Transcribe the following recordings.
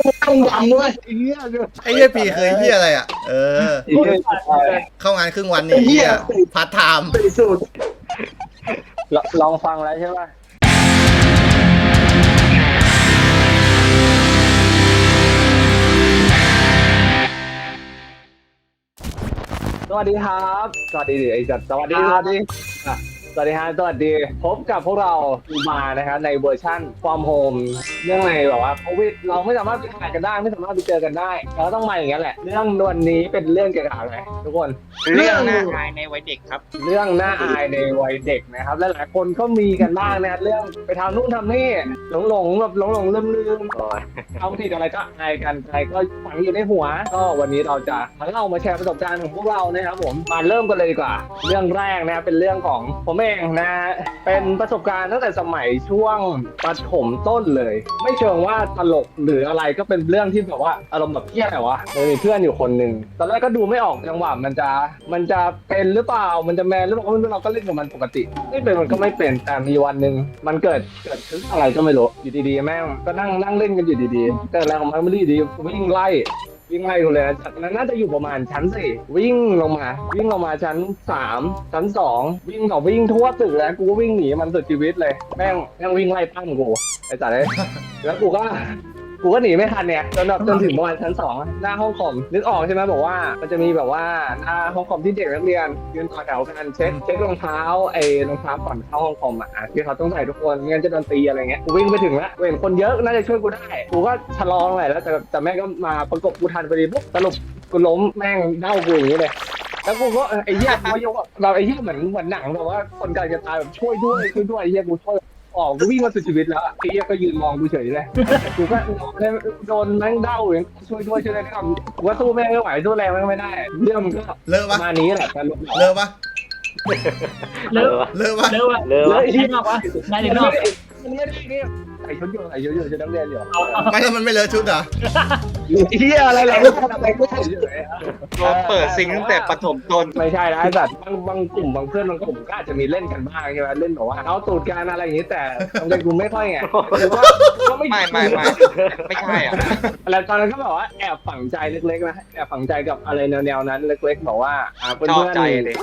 ต้องดำด้วยไอ้เหี้ยไอ้เหี้ยปีเคยเหี้ยอะไรอะ เออไอ้เหี้ยเข้างานครึ่งวันนี่ไอ้เหี้เหี้ยยพาร์ทไทม์ไปสุดลลองฟังแล้วใช่ป่ะสวัสดีครับ สวัสดีดิไอ้จัดสวัสดีสวัสดีอะ สวัสดีฮะสวัสดี พบกับพวกเราอูมานะครับในเวอร์ชั่น from home เรื่องในแบบว่าโควิดเราไม่สามารถไปถ่ายกันได้ ไม่สามารถไปเจอกันได้ เราก็ต้องมาอย่างนั้นแหละ เรื่องวันนี้เป็นเรื่องเกี่ยวกับอะไรทุกคน เรื่องหน้าอายในวัยเด็กครับ เรื่องน่าอายในวัยเด็กนะครับและหลายคนก็มีกันบ้างนะครับเรื่องไปทำนู่นทำนี่หลงหลงๆแบบหลงหลงลืมลืมๆทำผิดอะไรก็อายกันใครก็ฝังอยู่ในหัว ก็วันนี้เราจะมาเล่ามาแชร์ประสบการณ์ของพวกเรานะครับผมมาเริ่มกันเลยดีกว่า เรื่องแรกนะครับเป็นเรื่องของผมเองนะฮะเป็นประสบการณ์ตั้งแต่สมัยช่วงประถมต้นเลย ไม่เชิงว่าตลกหรืออะไรก็เป็นเรื่องที่แบบว่าอารมณ์แบบเพี้ยอะไรวะมันมีเพื่อนอยู่คนหนึ่งตอนแรกก็ดูไม่ออกจังหวะมันจะมันจะเป็นหรือเปล่ามันจะแมนหรือเปล่าเราก็เล่นกับมันปกติไม่เป็นมันก็ไม่เป็นแต่มีวันหนึ่งมันเกิดเกิดขึ้นอะไรก็ไม่รู้อยู่ดีๆแม่งก็นั่งนั่งเล่นกันอยู่ดีๆแต่อะไรของมันไม่รู้อยู่ดีวิ่งไล่ วิ่งไล่กูเลยนะจากนั้นน่าจะอยู่ประมาณชั้นสี่วิ่งลงมา วิ่งลงมาชั้นสามชั้นสองวิ่งต่อวิ่งทั่วตึกแล้วกูก็วิ่งหนีมันสุดชีวิตเลย แม่งแม่งวิ่งไล่ปั้มกูไอ้จ๋าเลยแล้วกูก็ กูก็หนีไม่ทันเนี่ยจนแบบจนถึงประมาณชั้นสองอะหน้าห้องคอมนึกออกใช่ไหมบอกว่ามันจะมีแบบว่าหน้าห้องคอมที่เด็กนักเรียนยืนต่อแถวกันเช็คเช็ครองเท้าไอ้รองเท้าก่อนเข้าห้องคอมอะที่เขาต้องใส่ทุกคนไม่งั้นจะโดนตีอะไรเงี้ยกูวิ่งไปถึงแล้วเห็นคนเยอะน่าจะช่วยกูได้กูก็ชะลอหน่อยแล้วแต่แต่แม่งก็มาประกบกูทันพอดีปุ๊บสรุปกูล้มแม่งเด้ากูอย่างนี้เลยแล้วกูก็เออไอ้เหี้ยกูก็ยกแบบเราไอ้เหี้ยเหมือนเหมือนหนังแบบว่าคนกำลังจะตายแบบช่วยด้วยช่วยด้วยไอ้เหี้ยกูช่วย ออกกูวิ่งมาสุดชีวิตแล้วอะไอ้เหี้ยก็ยืนมองกูเฉยเลยกูก็โดนแม่งเด้าอย่างช่วยด้วยช่วยด้วยทำกูก็สู้แม่งไม่ไหวสู้แรงแม่งไม่ได้ เรื่องมันก็เลอะปปะระมาณนี้แหละการลงเลอะปะเลิกเลอะปะเลิกว่ะเลิกแล้ววะไอ้ที่เหี้ยนอกวะนายถึงนอก อันนี้นี่นี่ใส่ชุดอยู่ใส่ชุดอยู่ชุดนักเรียนอยู่ไม่แล้วมันไม่เลอะชุดเหรอไอ้เหี้ยอะไรอะไรอะไรก็ใส่อยู่เลยอะโดนเปิดซิงค์ตั้งแต่ปฐมต้นไม่ใช่นะไอ้สัตว์บางบางกลุ่มบางเพื่อนบางกลุ่มก็อาจจะมีเล่นกันบ้างใช่ไหมเล่นแบบว่าเอาตูดกันอะไรอย่างนี้แต่โรงเรียนกูไม่ค่อยไงหรือว่าก็ไม่ไม่ไม่ไม่ไม่ใช่อะแล้วตอนนั้นก็แบบว่าแอบฝังใจเล็กๆนะแอบฝังใจกับอะไรแนวๆนั้นเล็กๆบอกว่าอ่าเพื่ชอบอนใจๆเลย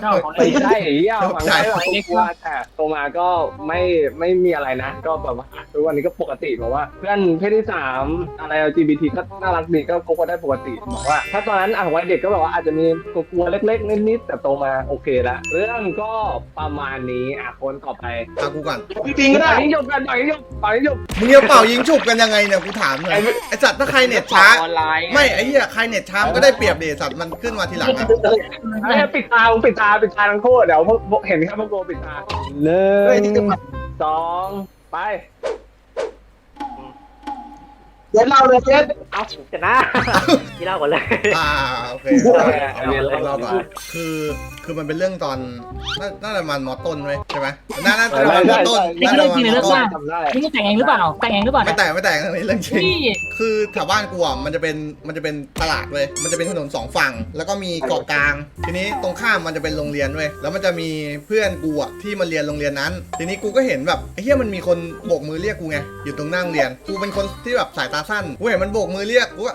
เจ้าของไม่เล่นใช่ไอ้เหี้ยฝังใจแบบกลัวแต่โตมาก็ไม่ไม่มีอะไรนะ ก็แบบว่าทุกวันนี้ก็ปกติแบบว่า เพื่อนเพศที่สามอะไร LGBT ก็น่ารักดีก็คบกันได้ปกติบอกว่า ถ้าตอนนั้นอะวัยเด็กก็แบบว่าอาจจะมีกลัวๆเล็กๆนิดๆแต่โตมาโอเคละเรื่องก็ประมาณนี้อะคนต่อไปเอากูก่อน จริงๆก็ได้ยิงยกกันต่อยยิงยกต่อยยิงยกมึงจะเป่ายิงฉุบกันยังไงเนี่ยกูถามหน่อยไอ้สัตว์ถ้าใครเน็ตช้า ออนไลน์ไม่ไอ้เหี้ยใครเน็ตช้ามันก็ได้เปรียบเดสัตว์มันขึ้นมาทีหลังอะไอ้ปิดตาผมปิดตาปิดตาทั้งคู่เดี๋ยวพวกพวกเห็นแค่พวกโกปิดตาหนึ่ง สองไป เดี๋ยวเราเลยเจ๊เอาจะนะพี่เล่าก่อนเลย อ่าโอเคอันนี้เราเราก่อนคือคือมันเป็นเรื่องตอนน่าน่าจะมันมอต้นไว้ยใช่ไหมน่าน่าจะมันมอต้นน่าจะมันมอต้น จำได้นี่แต่งเองหรือเปล่า แต่งเองหรือเปล่าไม่แต่งไม่แต่งอันนี้เรื่องจริงนี่คือแถวบ้านกูอะมันจะเป็นมันจะเป็นตลาดเว้ยมันจะเป็นถนนสองฝั่ง แล้วก็มีเกาะกลาง ทีนี้ตรงข้ามมันจะเป็นโรงเรียนเว้ยแล้วมันจะมีเพื่อนกูอะที่มาเรียนโรงเรียนนั้น ทีนี้กูก็เห็นแบบไอ้เหี้ยมันมีคนโบกมือเรียกกูไงอยู่ตรงหน้าโรงเรียน กูเป็นคนที่แบบสายตาสั้นกูเห็นมันโบกมือเรียกกูก็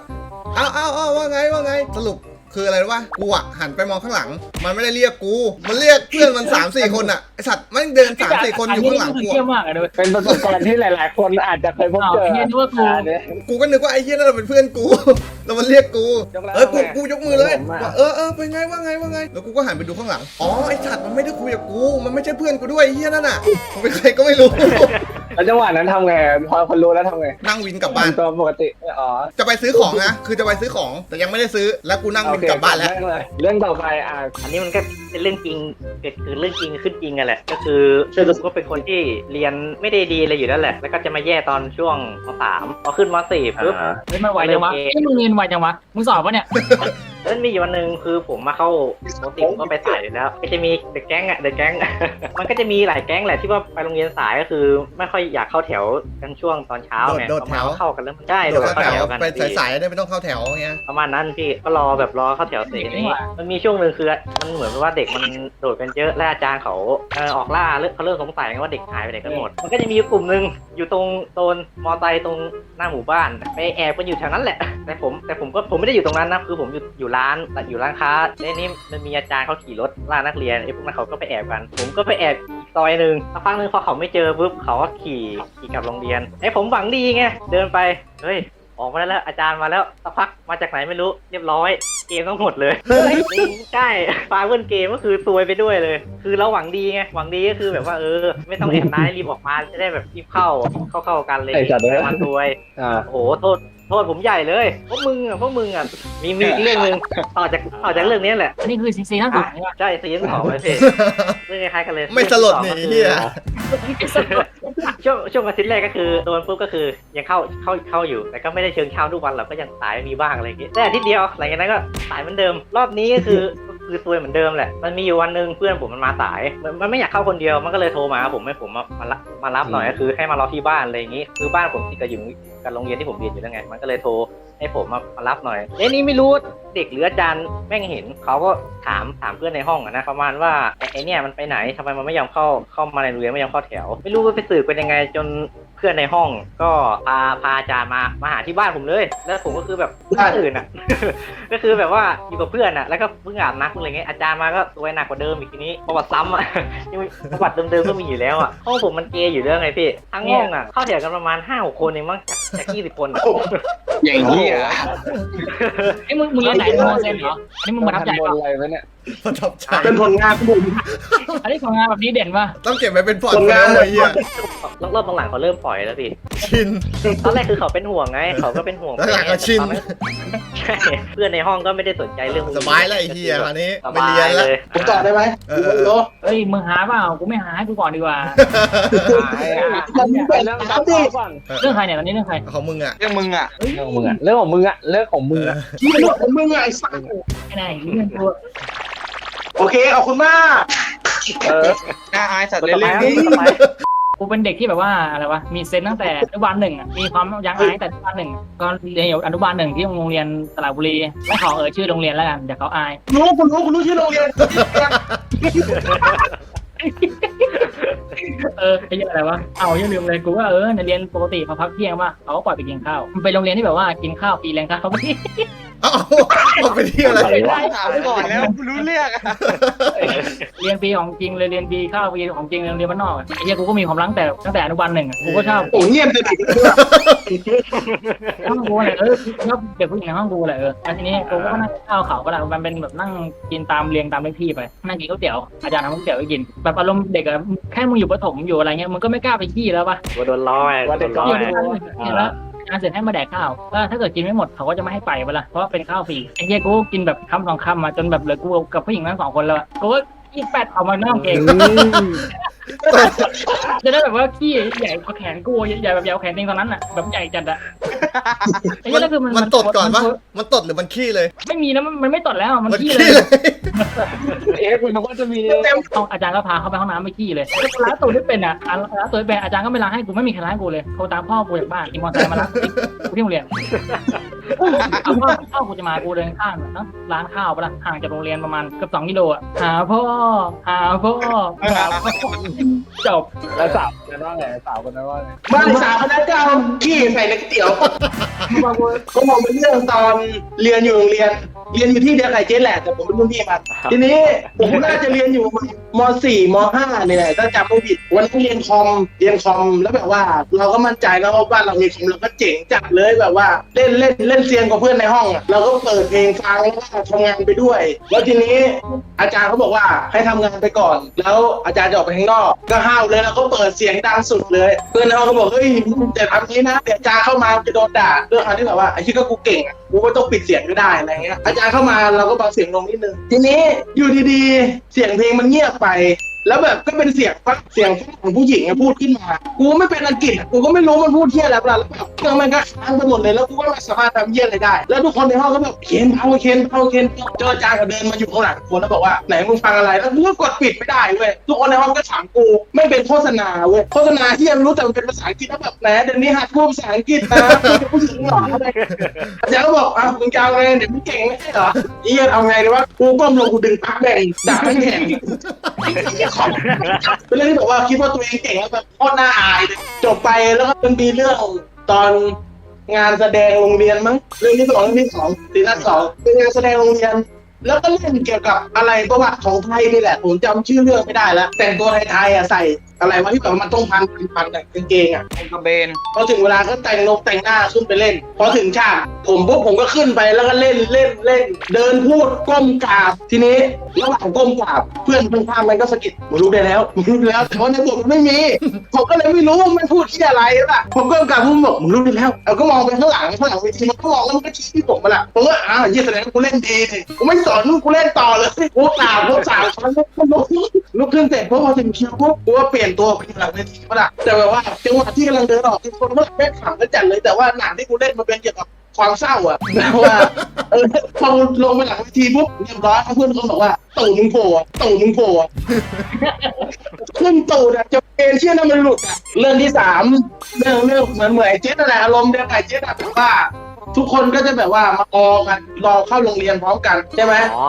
เอาเอาเอาว่าไงว่าไงสรุป คืออะไรรู้วะกูอะหันไปมองข้างหลัง มันไม่ได้เรียกกู มันเรียกเพื่อนมันสามสี่คนอะไอสัตว์มันเดินสามสี่คนอยู่ข้างหลังกูเยี่ยอะมมากเลยเป็นประสบการณ์ที่หลาย ๆ คนอาจจะเคยพบเจออ้าวเหี้ยนึกว่ากูอ่เนี่ยกูก็นึกว่าไอ้เหี้ยนั่นนะเป็นเพื่อนกูแล้วมันเรียกกูยกแล้วเออกูไงกูยกมือเลยผมอะว่าเออเออเป็นไงว่าไงว่าไงแล้วกูก็หันไปดูข้างหลังอ๋อไอ้สัตว์มันไม่ได้คุยกับกู มันไม่ใช่เพื่อนกูด้วยไอ้เหี้ยนั่นน่ะมันเป็นใครก็ไม่รู้แล้วจังหวะนั้นทำไงพอคนรู้แล้วทำไงนั่งวินกลับบ้านทำตัวปกติอ๋อจะไปซื้อของนะคือจะไปซื้อของแต่ยังไม่ได้ซื้อแล้วกูนั่งวินกลับบ้านแล้วโอเคเรื่องต่อไปอะอันนี้มันก็เป็นเรื่องจริงเกิดคือเรื่องจริงขึ้นจริงกันแหละ ก็คือก็เป็นคนที่เรียนไม่ได้ดีเลยอยู่นั่นแหละ แล้วก็จะมาแย่ตอนช่วงมสามพอขึ้นมสี่ปุ๊บเฮ้ยมันไวจังวะเฮ้ยมึงเรียนไวจังวะ มึงสอบปะเนี่ย แล้วมีอยู่วันหนึ่งคือผมมาเข้าปกติผมก็ไปสายอยู่แล้วก็จะมีเด็กแก๊งอะเด็กแก๊ง มันก็จะมีหลายแก๊งแหละที่ว่าไปโรงเรียนสายก็คือ ไม่ค่อยอยากเข้าแถวกันช่วงตอนเช้าไงโดดโดดแถวประมาณเข้ากันแล้วใช่โดโดดดเข้าเข้าแถแถววกันไปพี่สายๆได้ไม่ต้องเข้าแถวเงี้ยประมาณนั้นพี่ก็รอแบบรอเข้าแถวเสร็จนี้มันมีช่วงหนึ่งคือมันเหมือนว่าเด็กมันโดดกันเยอะและอาจารย์เขาเอ่อออกล่าเริ่มเขาเริ่มสงสัยว่าเด็กหายไปไหนกันหมด มันก็จะมีกลุ่มหนึ่งอยู่ตรงโซนมอไซค์ตรงหน้าหมู่บ้านไปแอบกันอยู่แถวนั้นแหละแต่ผมแต่ผมก็ผมไม่ได้อยู่ตรงนั้นนะคือผมอยู่อยู่ร้านอยู่ร้านค้าแล้วนี่มันมีอาจารย์เขาขี่รถล่านักเรียนไอ้พวกนั้นเขาก็ไปแอบกัน ผมก็ไปแอบอีกซอยหนึ่งสักพักหนึ่งพอเขาไม่เจอปุ๊บเขาก็ขี่ขี่กลับโรงเรียนไอ้ผมหวังดีไงเดินไปเฮ้ยออกมาได้แล้วอาจารย์มาแล้วสักพักมาจากไหนไม่รู้เรียบร้อย เกมทั้งหมดเลยจริงใช่ฟาเวิร์เกมก็คือซวยไปด้วยเลย คือเราหวังดีไงหวังดีก็คือแบบว่าเออ ไม่ต้องแอบนายรีบออกมาจะได้แบบรีบเข้าเข้าเข้ากันเลยไอ้จัดเลยมาซวยอ่าโอ้โหโทษ โทษผมใหญ่เลยพวกมึงอะพวกมึงอะมีมีอีกเรื่องหนึ่งต่อจากต่อจากเรื่องนี้แหละอันนี้คือซีซีทั้งสองใช่ปะใช่ซีซั่นสองเลยพี่เรื่องคล้ายๆกันเลยไม่สลดหนีเฮียช่วงช่วงอาทิตย์แรกก็คือโดนปุ๊บก็คือยังเข้าเข้าเข้าอยู่ แต่ก็ไม่ได้เชิงเข้าทุกวันหรอกก็ยังสายมีบ้างอะไรอย่างเงี้ยแต่อาทิตย์เดียวหลังจากนั้นก็สายเหมือนเดิม รอบนี้ก็คือก็คือตัวเหมือนเดิมแหละ มันมีอยู่วันหนึ่งเพื่อนผมมันมาสาย มันมันไม่อยากเข้าคนเดียว มันก็เลยโทรมาหาผมให้ผมมามารับมารับหน่อยก็คือให้มารอที่บ้านอะไรอย่างงี้ คือบ้านผมติดกับอยู่ กับโรงเรียนที่ผมเรียนอยู่แล้วไง มันก็เลยโทรให้ผมมามารับหน่อยเอ้นี่ไม่รู้เด็กหรืออาจารย์แม่งเห็นเขาก็ถามถามเพื่อนในห้องนะประมาณว่าไอ้เนี่ยมันไปไหนทำไมมันไม่ยอมเข้าเข้ามาในโรงเรียนไม่ยอมเข้าแถว ไม่รู้ว่าไปสืบเป็นยังไงจน พื่อนในห้องก็พาพาอาจารย์มามาหาที่บ้านผมเลย แล้วผมก็คือแบบไม่ตื่นอะ ก็คือแบบว่าอยู่กับเพื่อนอะแล้วก็เพิ่งอาบน้ำเพิ่งอะไรเงี้ยอาจารย์มาก็ตัวหนักกว่าเดิมอีกทีนี้ประวัติซ้ำอะยังมีประวัติเดิมๆก็มีอยู่แล้วอะห้องผมมันเกย์อยู่เรื่องไงพี่ทั้งห้องอะเข้าแถวกันประมาณห้าหกคนเองมั้งจากจากยี่สิบคนอะอย่างเงี้ยไอ้ยมึงมึงเรียนไหนโมเซนเหรออันนี้มึงประทับใจบนป่ะอะไรวะเนี่ยประทับใจเป็นผลงานของผมอันนี้ของงานแบบนี้เด่นป่ะต้องเก็บไว้เป็นพอร์ตผลแล้งานวเลยเฮียรอบๆหลังๆเขาเริ่มปล่อยแล้วพี่ชิน ตอนแรกคือเขาเป็นห่วงไง เขาก็เป็นห่วงแล้วหลังก็ชินตอใช่เพื่อนในห้องก็ไม่ได้สนใจเรื่องพวกสนี้บายแล้วไอ้เฮียคราวนี้สไม่บาเรียยนแล้วเลย ผมต่อได้ไหมเออเออ โลเอ้ยมึงหาเปล่ากูไม่หาให้กูก่อนดีกว่า มันเป็นเรื่องครับต่ดิอก่อนเรื่องใครเนี่ยตอนนี้เรื่องใครของมึงอะเรื่องมึงอะเรื่องของมึงอะเรื่องของมึงอะเรื่องของมึงอะที่เรื่องของมึงไงไอ้สัสไอ้ไหนเรื่องกูโอเคขอบคุณมาก เออน่าอายสัตว์ต่เลยอไปเรื่องครับนี้ต่อไป กูเป็นเด็กที่แบบว่าอะไรวะมีเซนส์ตั้งแต่อนุบาลหนึ่งอะมีความยังอายแต่อนุบาลหนึ่งก็เรียนอยู่อนุบาลหนึ่งที่โรงเรียนตลาดบุรีไม่ขอเอ่ยชื่อโรงเรียนแล้วกันเดี๋ยวเขาอายรู้คุณรู้คุณรู้ชื่อโรงเรียนเออไอ้เหี้ยอะไรวะ เอาอย่าลืมเลยกูว่าเออในเรียนปกติพอพักเที่ยงว่าเขาก็ปล่อยไปกินข้าวมันเป็นโรงเรียนที่แบบว่ากินข้าวปีแรงข้าวเขาไม่ เอาเอาไปที่อะไรอะไรวะถามก่อนแล้วรู้เรื่องอะเรียนปีของจริงเลยเรียนปีข้าวปีของจริงเรียนบ้านนอกอะไอ้เหี้ยกูก็มีความรักแต่ตั้งแต่อนุบาลหนึ่งอะกูก็ชอบโอ้เงียบเลยดิห้องกูแหละเออชอบเด็กผู้หญิงในห้องกูแหละเออแล้วทีนี้กูก็นั่งกินข้าวเขาก็แหละมันเป็นแบบนั่งกินตามเรียงตามเลขที่ไปนั่งกินก๋วยเตี๋ยวอาจารย์ทำก๋วยเตี๋ยวให้กินแบบอารมณ์เด็กอะแค่มึงอยู่ประถมอยู่อะไรเงี้ยมึงก็ไม่กล้าไปขี้แล้วปะกลัวโดนล้อไงกลัวโดนล้อเดี๋ยวไงเแล้ว งานเสร็จให้มาแดกข้าวก็ถ้าเกิดกินไม่หมดเขาก็จะไม่ให้ไปเวลาเพราะว่าเป็นข้าวฟรีไอ้เหี้ยกูกินแบบคำสองคำมาจนแบบเหลือกูกับผู้หญิงทั้งสองคนแล้วอะกูก็ขี้แปดออกมานอกเองจะได้แบบว่าขี้ใหญ่กว่าแขนกูใหญ่แบบยาวแขนเองตอนนั้นอะแบบใหญ่จัดอะ ไอ้มัเหี้นยก็คือมันตดก่อนปะมัมันตดหรือมันขี้เลย ไม่มีนะมันมันไม่ตดแล้วมันมันขี้ขี้เลยเลยเอ๊ะคุณนึกว่าจะมีเอาอาจารย์ก็พาเข้าไปห้องน้ำไปขี้เลยล้างตัวไม่เป็นอะอะล้างตัวไม่เป็นอาจารย์ก็ไม่ล้างให้กูไม่มีใครล้างให้กูเลยโทรตามพ่อกูจากบ้านอีมอเตอร์ไซค์มาล้างกูที่โรงเรียนเอาพ่อพ่อกูจะมากูเดินข้างเนาะร้านข้าวปะล่ะห่างจากโรงเรียนประมาณเกือบสองกิโลอะหาพ่อหาพ่อหาพ่อจบแล้วสาวกันว่าไงสาวกันว่าไงบ้านสาวคนนั้นก็เอาขี้ใส่ในก๋วยเตี๋ยวก็มองเป็นเรื่องตอนเรียนอยู่โรงเรียน เรียนอยู่ที่เดียวกับไอ้เจ๊แหละแต่ผมเป็นรุ่นพี่มันทีนี้ผมน่าจะเรียนอยู่มสี่มห้าเนี่ยแหละถ้าจำไม่ผิดวันนั้นเรียนคอมเรียนคอมแล้วแบบว่า เราก็มั่นใจแล้วว่าบ้านเรามีคอมเราก็เจ๋งจัดเลยแบบว่า เล่นเล่นเล่นเซียนกับเพื่อนในห้องอะเราก็เปิดเพลงฟังแล้วก็ทำงานไปด้วย แล้วทีนี้อาจารย์เขาบอกว่าให้ทำงานไปก่อน แล้วอาจารย์จะออกไปข้างนอกก็ห้าวเลยแล้วก็เปิดเสียงดังสุดเลย เพื่อนในห้องก็บอกเฮ้ยแต่ทำนี้นะเดี๋ยวอาจารย์เข้ามาจะโดนด่าด้วยความที่แบบว่าไอ้ที่ก็กูเก่งอะกูก็ต้องปิดเสียงก็ได้อะไรเงี้ยอาจารย์เข้ามาเราก็เบาเสียงลงนิดนึงทีนี้อยู่ดีๆ เสียงเพลงมันเงียบไป แล้วแบบก็เป็นเสียงฟังเสียงของผู้หญิงอะพูดขึ้นมา กูไม่เป็นอังกฤษอะกูก็ไม่รู้มันพูดเที่ยอะไรแล้วแบบเครื่องมันก็ค้างไปหมดเลยแล้วกูก็ไม่สามารถทำเยี่ยอะไรได้ แล้วทุกคนในห้องก็แบบเคนเผาเคนเผาเคนเผาเจอจารย์ก็เดินมาอยู่ข้างหลังคนแล้วบอกว่าไหนมึงฟังอะไรแล้วกูก็กดปิดไม่ได้เว้ยทุกคนในห้องก็ถามกูไม่เป็นโฆษณาเว้ยโฆษณาที่ยังรู้แต่มันเป็นภาษาอังกฤษแล้วแบบแหนเดี๋ยวนี้หัดพูดภาษาอังกฤษนะพูดกับผู้หญิงหรออาจารย์ก็บอกอ้าวมึงจะเอาไงเดี๋ยวมึงเก่งไม่ใช่เหรอเอียเอาไงดีวะกูก้มลงกูดึงพักแบ่งด่าแม่งแข่งเป็นเรื่องที่แบบว่าคิดว่าตัวเองเก่งแล้วแบบโคตรน่าอายเลยจบไปแล้วก็มันมีเรื่องตอนงานแสดงโรงเรียนมั้งเรื่องที่สองเรื่องที่สองซีซั่นสองเป็นงานแสดงโรงเรียน แล้วก็เล่นเกี่ยวกับอะไรประวัติของไทยนี่แหละ ผมจำชื่อเรื่องไม่ได้แล้ว แต่งตัวไทยๆอะใส่อะไรวะที่แบบว่ามันต้องพันพันๆอะกางเกงอะกระเบน พอถึงเวลาก็แต่งนกแต่งหน้าขึ้นไปเล่น พอถึงฉากผมปุ๊บผมก็ขึ้นไปแล้วก็เล่นเล่นเล่น เดินพูดก้มกราบทีนี้ระหว่างก้มกราบเพื่อนข้างๆมันก็สะกิดมึงรู้ได้แล้วมึงรู้ได้แล้วแต่ว่าในบทมันไม่มี ผมก็เลยไม่รู้ว่ามันพูดที่อะไรล่ะผมก็กราบผมบอกมึงรู้ได้แล้วเอาก็มองไปข้างหลังข้างหลังเวทีมันก็มองแล้วมันก็ชี้ที่ผมมาละผมก็อ้าวยี่แสดงว่ากูเล่นดีดิกูไม่สอนกูเล่นต่อเลยกูกราบกูสามครั้งกูลุกลุกขึ้นเสร็จพอพอถึงคิวปุ๊บกูก็เปลี่ยน่นตัวไปอยู่หลังเวทีมาละแต่แบบว่าจังหวะที่กำลังเดินออกคือคนก็แม่งขำกันจัดเลยแต่ว่าหนังที่กูเล่นมันเป็นเกี่ยวกับความเศร้าอะแต่ว่าเออพอลงไปหลังเวทีปุ๊บเรียบร้อยเพื่อนเขาบอกว่าตู่มึงโผล่อะตู่มึงโผล่อะขึ้นตูดอะจะเป็นเชื่อน้ำมันหลุดอะเรื่องที่สามเรื่องเรื่องเหมือนเหมือนไอ้เจ๊นั่นแหละอารมณ์เดียวกับไอ้เจ๊อะแบบว่า ทุกคนก็จะแบบว่ามาออกันรอเข้าโรงเรียนพร้อมกันใช่ไหมอ๋อ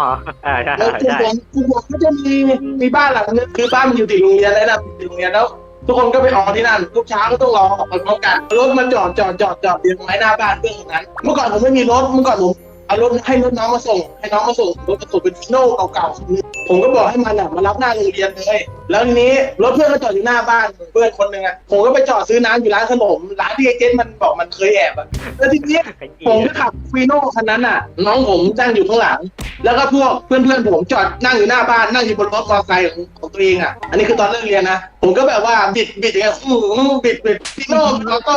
อ่าใช่แล้วกลุ่มใช่ผมกลุ่มผมก็จะมีมีบ้านหลังนึงคือบ้านมันอยู่ติดโรงเรียนเลยนะติดโรงเรียนแล้ว ทุกคนก็ไปออที่นั่นทุกเช้าก็ต้องรอออกพร้อมกันรถมาจอดจอดจอดจอดอยู่ตรงไหนหน้าบ้านเพื่อนคนนั้น เมื่อก่อนผมไม่มีรถเมื่อก่อนผม เอารถให้รถน้องมาส่ง ให้น้องมาส่งรถมาส่งเป็นฟิโน่เก่าๆคันนึงผมก็บอกให้มันอะมารับหน้าโรงเรียนเลยแล้วทีนี้รถเพื่อนก็จอดอยู่หน้าบ้านเพื่อนคนหนึ่งอะผมก็ไปจอดซื้อน้ำอยู่ร้านขนมร้านที่ไอ้เจนมันบอกมันเคยแอบอะแล้วทีนี้ผมก็ขับฟีโน่คันนั้นน่ะ น้องผมนั่งอยู่ข้างหลัง แล้วก็พวกเพื่อนๆผมจอดนั่งอยู่หน้าบ้านนั่งอยู่บนรถมอเตอร์ไซค์ของของตัวเองอะอันนี้คือตอนเลิกเรียนนะ ผมก็แบบว่าบิดบิดอย่างเงี้ยอู้หูบิดบิดฟีโน่ออโต้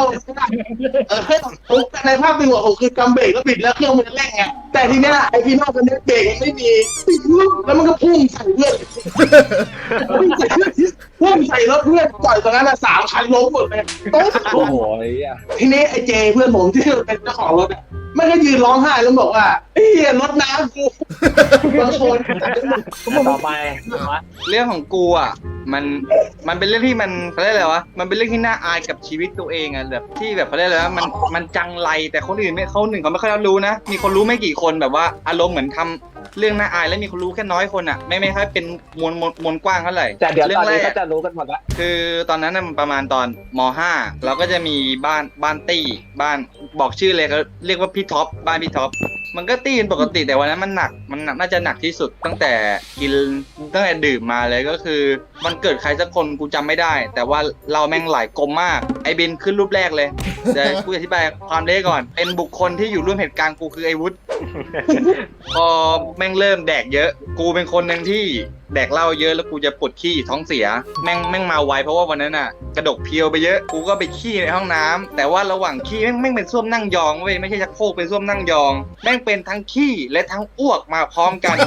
เออผมแต่ในภาพในหัวผมคือกำเบรกแล้วบิดแล้วเครื่องมันจะเร่งไงแต่ทีเนี้ยไอฟีโน่คันนี้เบรกมันไม่มีปิดแล้วมันก็พุ่งใส่เพื่อนพุ่งใส่เพื่อนพุ่งใส่รถเพื่อนต่อยตรงนั้นอะสามคันล้มหมดเลยโต๊ะโอ้โหไอ้เหี้ยทีนี้ไอ้เจเพื่อนผมที่เป็นเจ้าของรถอะมันก็ยืนร้องไห้แล้วบอกว่าเฮ้ยรถน้ำกูบางคนต่อไปเรื่องของกูอะ มันมันเป็นเรื่องที่มันเขาเรียกอะไรวะมันเป็นเรื่องที่น่าอายกับชีวิตตัวเองอะแบบที่แบบเขาเรียกอะไรวะมันมันจังไรแต่คนอื่นไม่เขาหนึ่งเขาไม่ค่อยรู้นะมีคนรู้ไม่กี่คนแบบว่าอารมณ์เหมือนทำ เรื่องน่าอายแล้วมีคนรู้แค่น้อยคนอะ ไม่ไม่ค่อยเป็นมวลมวลมวลกว้างเท่าไหร่แต่เดี๋ยวเรื่ตอนแรนี้กก็จะรู้กันหมดละคือตอนนั้นน่ะมันประมาณตอนม .5 เราก็จะมีบ้านบ้านตี้บ้านบอกชื่อเลยเขาเรียกว่าพี่ท็อปบ้านพี่ท็อปมันก็ตี้เป็นปกติแต่วันนั้นมันหนักมันหนักน่าจะหนักที่สุดตั้งแต่กินตั้งแต่ดื่มมาเลยก็คือ มันเกิดใครสักคนกูจำไม่ได้ แต่ว่าเราแม่งหลายกลมมากไอเบนขึ้นรูปแรกเลยเดี๋ยวกูอธิบายความเละก่อน เป็นบุคคลที่อยู่ร่วมเหตุการณ์กูคือไอวุฒ พอแม่งเริ่มแดกเยอะ กูเป็นคนหนึ่งที่แดกเหล้าเยอะแล้วกูจะปวดขี้ท้องเสีย แม่งแม่งมาไวเพราะว่าวันนั้นน่ะ กระดกเพียวไปเยอะ กูก็ไปขี้ในห้องน้ำแต่ว่าระหว่างขี้แม่งแม่งเป็นส้วมนั่งยองเว้ยไม่ใช่ชักโครกเป็นส้วมนั่งยอง แม่งเป็นทั้งขี้และทั้งอ้วกมาพร้อมกัน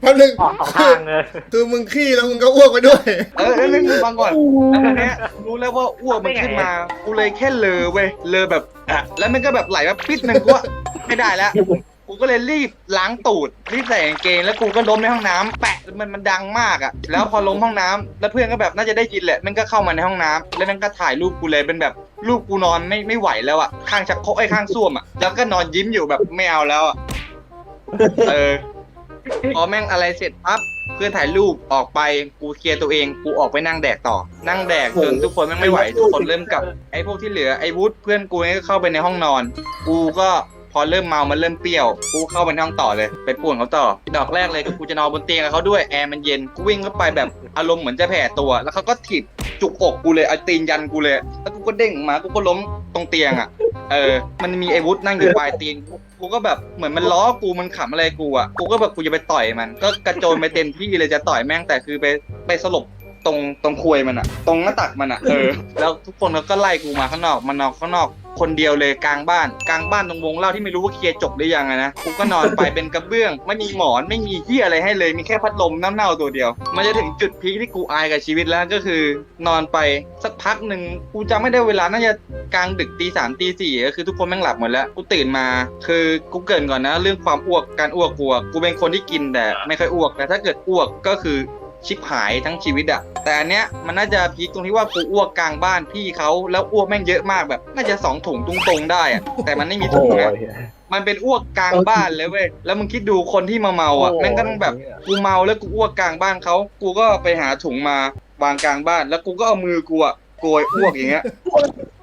แป๊บนึงออกสองทางเลยคือมึงขี้แล้วมึงก็อ้วกไปด้วย เออเอ้ยไม่มึงฟังก่อน แล้วทีเนี้ยรู้แล้วว่าอ้วกมันขึ้นมา กูเลยแค่เลอเว้ยเลอแบบอะแล้วมันก็แบบไหลมาปิดหนึ่งกูว่า ไม่ได้แล้ว กูก็เลยรีบล้างตูดรีบใส่กางเกงแล้วกูก็ล้มในห้องน้ำแปะมันมันดังมากอะ แล้วพอล้มห้องน้ำแล้วเพื่อนก็แบบน่าจะได้ยินแหละมันก็เข้ามาในห้องน้ำแล้วมันก็ถ่ายรูปกูเลยเป็นแบบรูปกูนอนไม่ไม่ไหวแล้วอะข้างชักโครกไอ้ข้างส้วมอะแล้วก็นอนยิ้มอยู่แบบไม่เอาแล้วอะเออพอแม่งอะไรเสร็จปั๊บเพื่อนถ่ายรูปออกไปกูเคลียร์ตัวเองกูออกไปนั่งแดกต่อ นั่งแดกจนทุกคนแม่งไม่ไหวทุกคนเริ่มกลับ ไอ้พวกที่เหลือไอ้วุฒเพื่อนกูนี่ก็เข้าไปในห้องนอน กูก็ พอเริ่มเมามันเริ่มเปรี้ยวกูเข้าไปในห้องต่อเลยไปป่วนเขาต่อดอกแรกเลยคือกูจะนอนบนเตียงกับเขาด้วยแอร์มันเย็นกูวิ่งเข้าไปแบบอารมณ์เหมือนจะแผ่ตัว แล้วเขาก็ถีบจุกอกกูเลยเอาตีนยันกูเลย แล้วกูก็เด้งออกมากูก็ล้มตรงเตียงอะ เออ มันมีไอ้วุฒนั่งอยู่ปลายเตียงกูก็แบบเหมือนมันล้อกูมันขำอะไรกูอะกูก็แบบกูจะไปต่อยมัน ก็กระโจนไปเต็มที่เลยจะต่อยแม่งแต่คือไปไปสลบตรงตรงควยมันอะตรงหน้าตักมันอะเออแล้วทุกคนก็ไล่กูมาข้างนอกมันนอกข้างนอก คนเดียวเลยกลางบ้านกลางบ้านตรงวงเล่าที่ไม่รู้ว่าเคลียร์จบหรือยังอะนะกูก็นอนไปเป็นกระเบื้อง ไม่มีหมอนไม่มีเหี้ยอะไรให้เลยมีแค่พัดลมน้ำเน่าตัวเดียว มันจะถึงจุดพีคที่กูอายกับชีวิตแล้วก็คือ นอนไปสักพักหนึ่งกูจำไม่ได้เวลาน่าจะกลางดึกตีสามตีสี่ก็คือทุกคนแม่งหลับหมดแล้วกูตื่นมา คือกูเกรินก่อนนะ เรื่องความอ้วกการอ้วกกูอะกูเป็นคนที่กินแต่ไม่ค่อยอ้วกแต่ถ้าเกิดอ้วกก็คือ ชิบหายทั้งชีวิตอะแต่อันเนี้ยมันน่าจะพีคตรงที่ว่ากูอ้วกกลางบ้านพี่เขาแล้วอ้วกแม่งเยอะมากแบบ น่าจะสองถุงตรงๆได้อะแต่มันไม่มีถุงไงมันเป็นอ้วกกลางบ้านเลยเว้ย แล้วมึงคิดดูคนที่มาเมาอะแม่งก็ต้องแบบกูเมาแล้วกูอ้วกกลางบ้านเขากูก็ไปหาถุงมาวางกลางบ้าน แล้วกูก็เอามือกูอะโกยอ้วกอย่างเงี้ย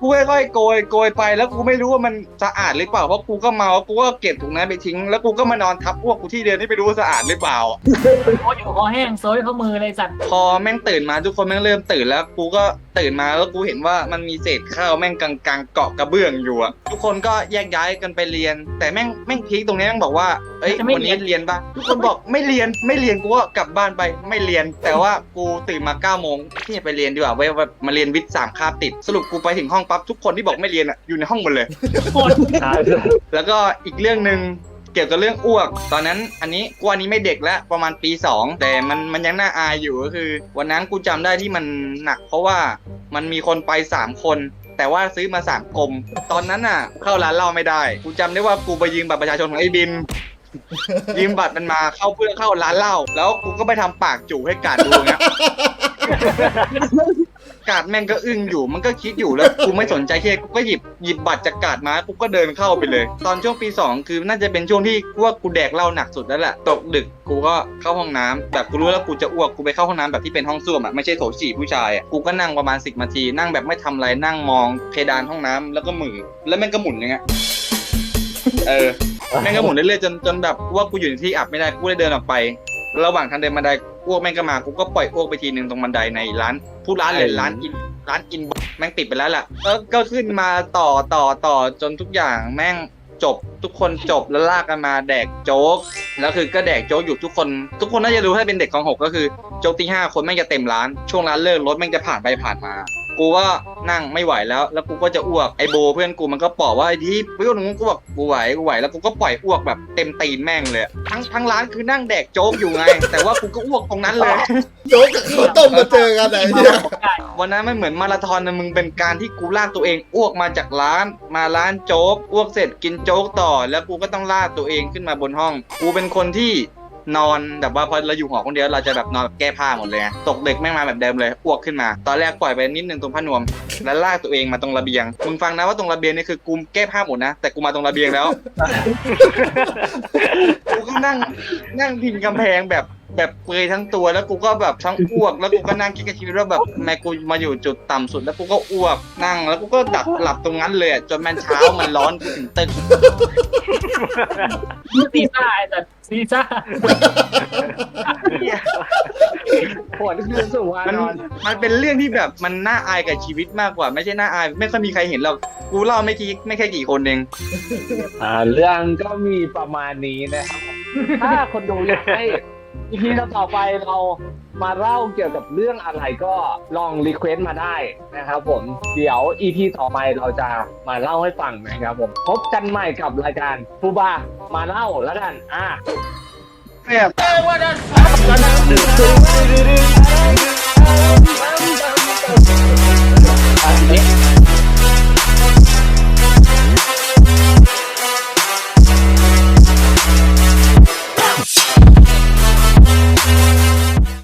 กูค่อยๆโกยโกยไปแล้วกูไม่รู้ว่ามันสะอาดหรือเปล่าเพราะกูก็เมากูก็เก็บถุงนั้นไปทิ้ง แล้วกูก็มานอนทับอ้วกกูที่เดินที่ไม่รู้ว่าสะอาดหรือเปล่าคออยู่คอแห้งโซยเข้ามือเลยสัตว์พอแม่งตื่นมาทุกคนแม่งเริ่มตื่นแล้วกูก็ตื่นมาแล้วกูเห็นว่ามันมีเศษข้าวแม่งกลางๆเกาะกระเบื้องอยู่อะทุกคนก็แยกย้ายกันไปเรียน แต่แม่งแม่งพีคตรงนี้แม่งบอกว่าเอ้ยวันนี้เรียนปะทุกคนบอกไม่เรียนไม่เรียนกูก็กลับบ้านไปไม่เรียน แต่ว่ากูตื่นมา9ก้าโมงที่จะไปเรียนดีกว่าไว้ว่ามาเรียนวิทย์สามคาบติด สรุปกูไปถึงห้องปั๊บทุกคนที่บอกไม่เรียนอะอยู่ในห้องหมดเลยแล้วก็อีกเรื่องหนึ่งเกี่ยวกับเรื่องอ้วก ตอนนั้นอันนี้กูอันนี้ไม่เด็กแล้วประมาณปี 2 แต่มันมันยังน่าอายอยู่ก็คือ วันนั้นกูจำได้ที่มันหนัก เพราะว่ามันมีคนไป 3 คน แต่ว่าซื้อมาสามกลมตอนนั้นน่ะ เข้าร้านเหล้าไม่ได้กูจำได้ว่ากูไปยืมบัตรประชาชนของไอ้บิน ยืมบัตรมันมาเข้าเพื่อเข้าร้านเหล้าแล้วกูก็ไปทำปากจู่ให้กาดดูเงี้ย กาดแม่งก็อึ้งอยู่มันก็คิดอยู่แล้วกูไม่สนใจแค่กูก็หยิบหยิบบัตรจากกาดมากูก็เดินเข้าไปเลย ตอนช่วงปี 2 คือน่าจะเป็นช่วงที่กูว่ากูแดกเหล้าหนักสุดแล้วแหละตกดึกกูก็เข้าห้องน้ำแบบกูรู้แล้วกูจะอ้วกกูไปเข้าห้องน้ำแบบที่เป็นห้องส้วมอะไม่ใช่โถฉี่ผู้ชายอะกูก็นั่งประมาณสิบนาทีนั่งแบบไม่ทำอะไรนั่งมองเพดานห้องน้ำแล้วก็มือแล้วแม่งก็หมุนอย่างเงี้ยเออแม่งก็หมุนเรื่อยๆจนจนแบบว่ากูอยู่ในที่อับไม่ได้กูเลยเดินออกไประหว่างทางเดินบันได อ้วกแม่งก็มากูก็ปล่อยอ้วกไปทีหนึ่งตรงบันไดในร้านผู้ร้านเลยร้านอินร้านอินแม่งปิดไปแล้วแหละเออก็ขึ้นมาต่อต่อต่อจนทุกอย่างแม่งจบทุกคนจบแล้วลากกันมาแดกโจ๊กแล้วคือก็แดกโจ๊กอยู่ทุกคน ทุกคนน่าจะรู้ถ้าเป็นเด็กของหกก็คือโจ๊กที่ห้าคนแม่งจะเต็มร้านช่วงร้านเลิกรถแม่งจะผ่านไปผ่านมา กูก็นั่งไม่ไหวแล้ว แล้วกูก็จะอ้วกไอโบเพื่อนกูมันก็ปอกว่าไอ้ที่เพื่อนมึงกูบอกกูไหวกูไหวแล้วกูก็ปล่อยอ้วกแบบเต็มตีนแม่งเลย ทั้งทั้งร้านคือนั่งแดกโจ๊กอยู่ไง แต่ว่ากูก็อ้วกตรงนั้นเลย โจ๊กกับข้าวต้มมาเจอกันไหนเนี่ยวันนั้นไม่เหมือนมาราธอนนะมึงเป็นการที่กูลากตัวเองอ้วกมาจากร้าน มาร้านโจ๊กอ้วกเสร็จกินโจ๊กต่อ แล้วกูก็ต้องลากตัวเองขึ้นมาบนห้อง กูเป็นคนที่ นอนแบบว่าพอเราอยู่หอคนเดียวเราจะแบบนอนแบบแก้ผ้าหมดเลยไงตกดึกแม่งมาแบบเดิมเลยอ้วกขึ้นมา ตอนแรกปล่อยไปนิดนึงตรงผ้านวม แล้วลากตัวเองมาตรงระเบียงมึงฟังนะว่าตรงระเบียงนี่คือกูแก้ผ้าหมดนะแต่กูมาตรงระเบียงแล้วกูก็นั่งนั่งพิงกำแพงแบบ แบบเปลือยทั้งตัวแล้วกูก็แบบทั้งอ้วก แล้วกูก็นั่งคิดกับชีวิตว่าแบบแม่กูมาอยู่จุดต่ำสุดแล้วกูก็อ้วกนั่ง แล้วกูก็ดับหลับตรงนั้นเลยอะจนมันเช้ามันร้อนกูถึงตึกมึงซีซ่าไอ้สัตว์ซีซ่าปวดคืนสู่วามันนอนมันเป็นเรื่องที่แบบมันน่าอายกับชีวิตมากกว่า ไม่ใช่น่าอาย ไม่ค่อยมีใครเห็นหรอกกูเล่าไม่กี่ไม่แค่กี่คนเอง อ่าเรื่องก็มีประมาณนี้นะครับ ถ้าคนดูอยากให้ อีพีต่อไปเรามาเล่าเกี่ยวกับเรื่องอะไรก็ลองรีเควสต์มาได้นะครับผมเดี๋ยวอีพีต่อไปเราจะมาเล่าให้ฟังนะครับผมพบกันใหม่กับรายการฟูบามาเล่าแล้วกันอะเรียบอัน